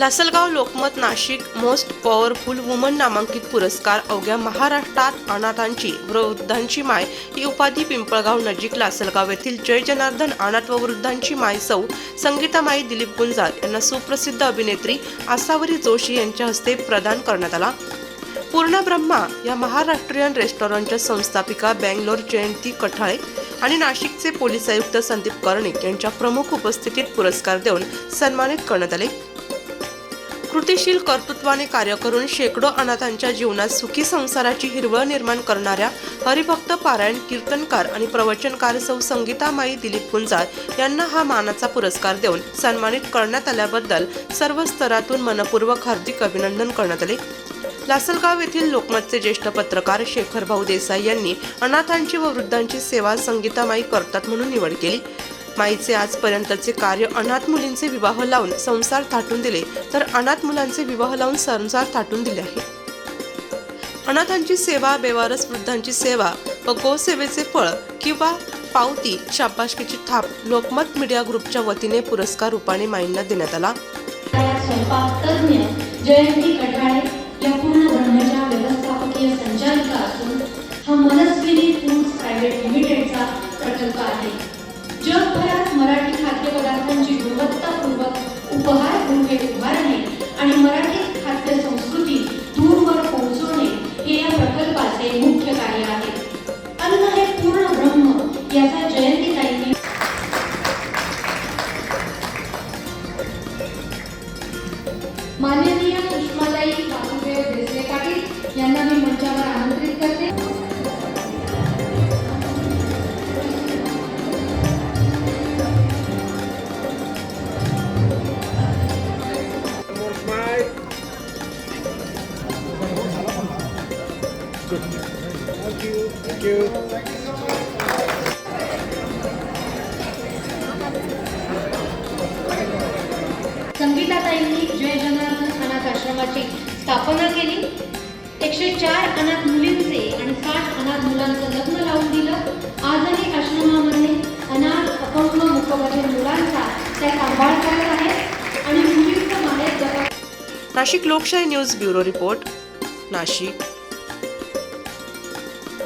Lasalgaon Lokmat Nashik most powerful woman नामांकित पुरस्कार अवघ्या महाराष्ट्रात अनाथांची वृद्धांची माय ही उपाधी पिंपळगाव नजीक लासलगाव येथील जय जनार्दन अनाथ व वृद्धांची माय सौ संगीतामाई दिलीप गुंजार यांना सुप्रसिद्ध अभिनेत्री आसावरी जोशी यांच्या हस्ते प्रदान करण्यात आला. पूर्ण ब्रह्मा या महाराष्ट्रीयन रेस्टॉरंटच्या संस्थापिका बँगलोर जयंती कठाळे आणि नाशिकचे पोलीस आयुक्त संदीप कर्णिक यांच्या प्रमुख उपस्थितीत पुरस्कार देऊन सन्मानित करण्यात आले. कृतिशील कर्तृत्वाने कार्य करून शेकडो अनाथांच्या जीवनात सुखी संसाराची हिरवळ निर्माण करणाऱ्या हरिभक्त पारायण कीर्तनकार आणि प्रवचनकार सौ संगीतामाई दिलीप गुंजाळ यांना हा मानाचा पुरस्कार देऊन सन्मानित करण्यात आल्याबद्दल सर्व स्तरातून मनपूर्वक हार्दिक अभिनंदन करण्यात आले. लासलगाव येथील लोकमतचे ज्येष्ठ पत्रकार शेखर भाऊ देसाई यांनी अनाथांची व वृद्धांची सेवा संगीतामाई करतात म्हणून निवड केली. माईचे आजपर्यंतचे कार्य अनाथ मुलींचे विवाह लावून संसार थाटून दिले तर अनाथ मुलांचे विवाह लावून संसार थाटून दिले आहे. अनाथांची सेवा बेवारस वृद्धांची सेवा व गोसेवेचे फळ किंवा पावती शाबाशकीची थाप लोकमत मीडिया ग्रुपच्या वतीने पुरस्कार रूपाने माईंना देण्यात आला. जयंती उपहारगृहे उभारणे आणि मराठी खाद्य संस्कृती दूरवर पोहोचवणे हे या प्रकल्पाचे मुख्य कार्य आहे. अन्न हे पूर्ण ब्रह्म याचा जयंती ताईंनी मान्य Good. Thank you. Thank you. संगीताताईंनी जय जनार्दन अनाथ आश्रमाची स्थापना केली एकशे चार अनाथ मुलींचे आणि साठ अनाथ मुलांचं लग्न लावून दिलं आजही आश्रमामध्ये अनाथ अपंग मुखबधिर मुलांचा त्या सांभाळ करत आहेत आणि मुलींचं माहेर नाशिक लोकशाही न्यूज ब्युरो रिपोर्ट नाशिक